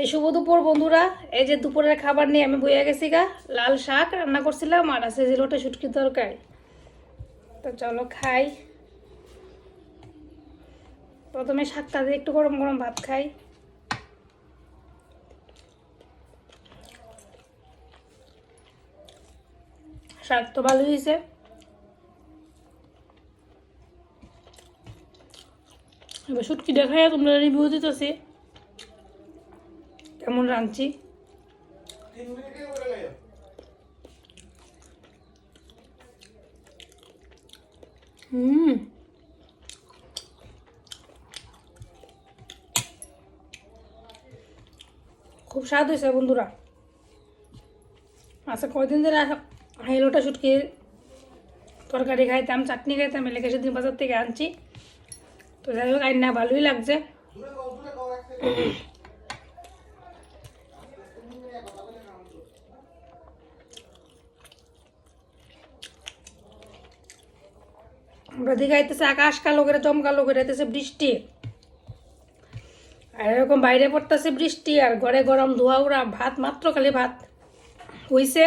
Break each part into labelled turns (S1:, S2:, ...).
S1: এই শুভ দুপুর, বন্ধুরা। এই যে দুপুরের খাবার নিয়ে আমি বইয়া গেছি গা। লাল শাক রান্না করছিলাম, আর আছে জিলোটা শুটকি তরকারি। তো চলো খাই। প্রথমে শাকটা দিয়ে একটু গরম গরম ভাত খাই। শাক তো ভালো হয়েছে। এবার শুটকি দেখায় তোমরা রিভিউ দিতেছি। কেমন রাঁধছি? হুম। খুব স্বাদ হয়েছে বন্ধুরা। আচ্ছা কয়দিন ধরে হাইলোটা শুটকি তরকারি খাইতাম, চাটনি খাইতাম এলাকা সেদিন বাজার থেকে আনছি। তো যাই হোক, আইন না ভালোই লাগছে। আমরা দিকে আইতেছে আকাশ কালো করে চমকালো করে, আইতেছে বৃষ্টি। আর এরকম বাইরে পড়তেছে বৃষ্টি, আর ঘরে গরম ধোয়া উড়া, ভাত মাত্র খালি ভাত। হইছে।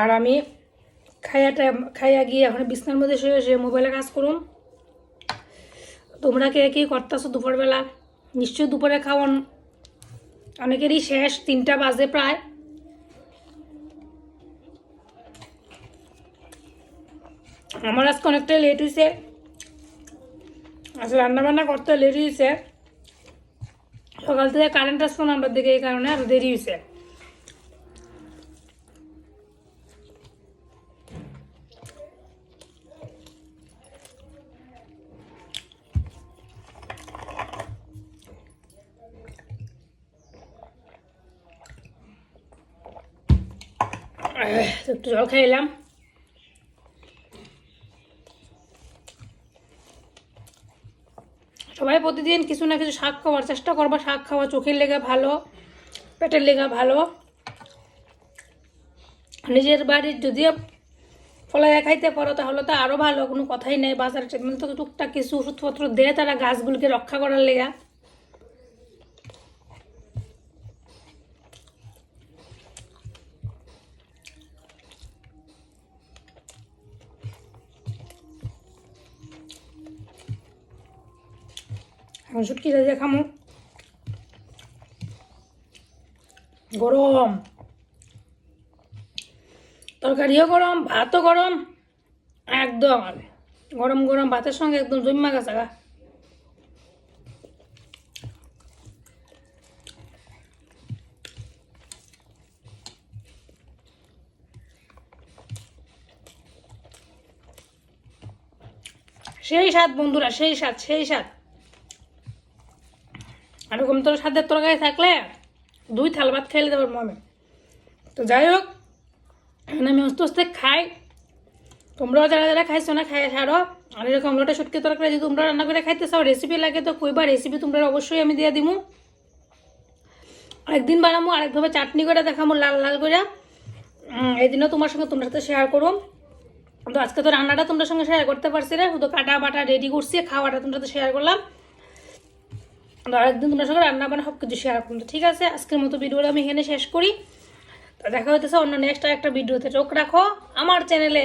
S1: আর আমি খাইয়াটা খাইয়া গিয়ে এখন বিছনার মধ্যে শুয়ে শুয়ে মোবাইলে কাজ করুন তোমরা কে কি করতেছো দুপুরবেলা? নিশ্চয়ই দুপুরে খাওয়ান অনেকেরই শেষ তিনটা বাজে প্রায়। আমার আজকে অনেকটা লেট হয়েছে আচ্ছা রান্না বান্না করতে লেট হয়েছে সকাল থেকে কারেন্ট আসলো না আমার দিকে এই কারণে আরও দেরি হয়েছে একটু জল খাইলাম। সবাই প্রতিদিন কিছু না কিছু শাক খাওয়ার চেষ্টা করবা। শাক খাওয়া চোখের লেগা ভালো, পেটের লেগে ভালো। নিজের বাড়ির যদিও ফলাইয়া খাইতে পারো তাহলে তো আরও ভালো, কোনো কথাই নেই। বাজারে মানে তো টুকটাক কিছু ওষুধপত্র দেয় তারা গাছগুলোকে রক্ষা করার লেগা। এখন শুটকি দিয়ে খামো। গরম। তরকারিও গরম, ভাতও গরম, একদম। গরম গরম, ভাতের সঙ্গে একদম জম্মা গেছে সেই স্বাদ বন্ধুরা, সেই স্বাদ সেই স্বাদ। এরকম তোর স্বাদের তরকারি থাকলে দুই থাল ভাত খাইলে দেবার মনে তো যাই হোক, এখন আমি আস্তে আস্তে খাই। তোমরাও যারা যারা খাইছো না খাই ছাড়ো। আর এরকম লোটা শুটকি তরকারি যদি তোমরা রান্না করে খাইতে চাও রেসিপি লাগে তো কইবা রেসিপি তোমরা অবশ্যই আমি দিয়ে দিমু। একদিন বানামো, আরেকভাবে চাটনি করে দেখামো, লাল লাল করে এই দিনও তোমার সঙ্গে তোমরা সাথে শেয়ার করুম। তো আজকে তো রান্নাটা তোমার সঙ্গে শেয়ার করতে পারছি না, শুধু কাটা বাটা রেডি করছি, খাওয়াটা তোমরা সাথে শেয়ার করলাম। তো আরেকদিন তোমার সঙ্গে রান্না বান্না সব কিছু শেয়ার করুন ঠিক আছে? আজকের মতো ভিডিওটা আমি এখানে শেষ করি। তো দেখা হইতেছে অন্য নেক্সট আর একটা ভিডিওতে চোখ রাখো আমার চ্যানেলে